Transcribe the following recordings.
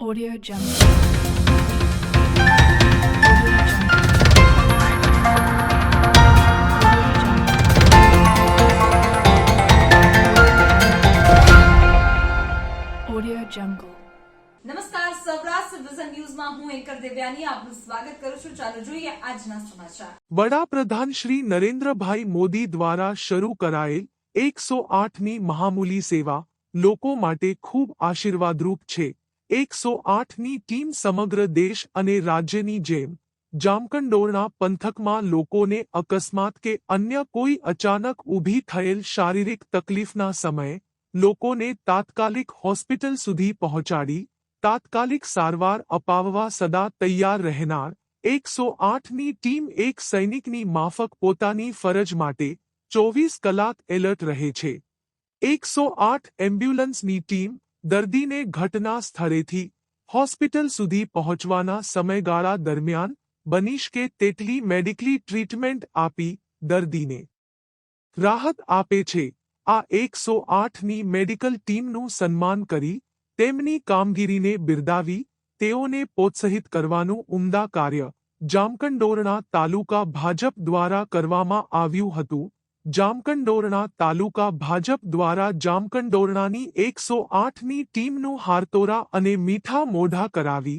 Audio Jungle. Audio Jungle. નમસ્કાર Saurashtra vision ન્યૂઝમાં હું એન્કર દેવ્યાની આપનું સ્વાગત કરું છું ચાલો જોઈએ આજના સમાચાર વડાપ્રધાન શ્રી નરેન્દ્રભાઈ મોદી દ્વારા શરૂ કરાયેલ એકસો આઠની મહામૂલી સેવા લોકો માટે ખૂબ આશીર્વાદરૂપ છે एक सौ 108 टीम समग्र देश अने राज्यनी जेम जामकंडोरना पंथक में लोगों ने अकस्मात के अन्य कोई अचानक उभी थयेल शारीरिक तकलीफना समय लोगों ने तात्कालिक हॉस्पिटल सुधी पहुंचाड़ी तात्कालिक सारवार अपावा सदा तैयार रहना एक 108 नी टीम एक सैनिक नी माफक पोतानी फरज माटे 24 कलाक एलर्ट रहे छे आठ एम्ब्यूलेंस नी टीम દર્દીને ઘટનાસ્થળેથી હોસ્પિટલ સુધી પહોંચાડવાનો સમય ગાળા દરમિયાન બનીશ કે તેતલી મેડિકલી ટ્રીટમેન્ટ આપી દર્દીને રાહત આપે છે આ 108 ની મેડિકલ ટીમનો સન્માન કરી તેમની કામગીરીને બિરદાવી તેઓને પ્રોત્સાહિત કરવાનો ઉમદા કાર્ય જામકંડોરણા તાલુકા ભાજપ દ્વારા કરવામાં આવ્યું હતું જામકંડોરણા તાલુકા ભાજપ દ્વારા જામકંડોરણાની એકસો આઠની ટીમનું હારતોરા અને મીઠા મોઢા કરાવી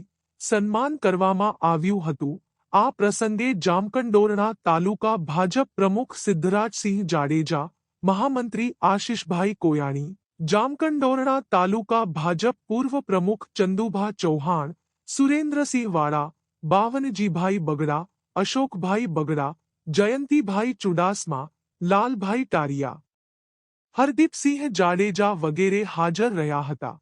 સન્માન કરવામાં આવ્યું હતું આ પ્રસંગે જામકંડોરણા તાલુકા ભાજપ પ્રમુખ સિદ્ધરાજસિંહ જાડેજા મહામંત્રી આશિષભાઈ કોયાણી જામકંડોરણા તાલુકા ભાજપ પૂર્વ પ્રમુખ ચંદુભા ચૌહાણ સુરેન્દ્રસિંહ વાળા બાવનજીભાઈ બગડા અશોકભાઈ બગડા જયંતિભાઈ ચુડાસમા લાલભાઈ ટારિયા હરદીપસિંહ જાડેજા વગેરે હાજર રહ્યા હતા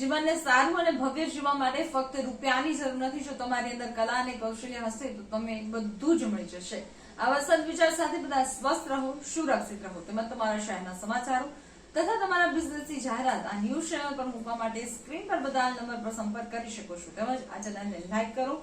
જીવનને સારું અને ભવ્ય જીવવા માટે ફક્ત રૂપિયાની જરૂર નથી જો તમારી અંદર કલા અને કૌશલ્ય હશે તો તમને બધું જ મળી જશે આવા સદવિચાર સાથે બધા સ્વસ્થ રહો સુરક્ષિત રહો તેમજ તમારા શહેરના સમાચારો તથા તમારા બિઝનેસની જાહેરાત આ ન્યૂઝ ચેનલ પર મૂકવા માટે સ્ક્રીન પર બધા નંબર પર સંપર્ક કરી શકો છો તેમજ આ ચેનલને લાઈક કરો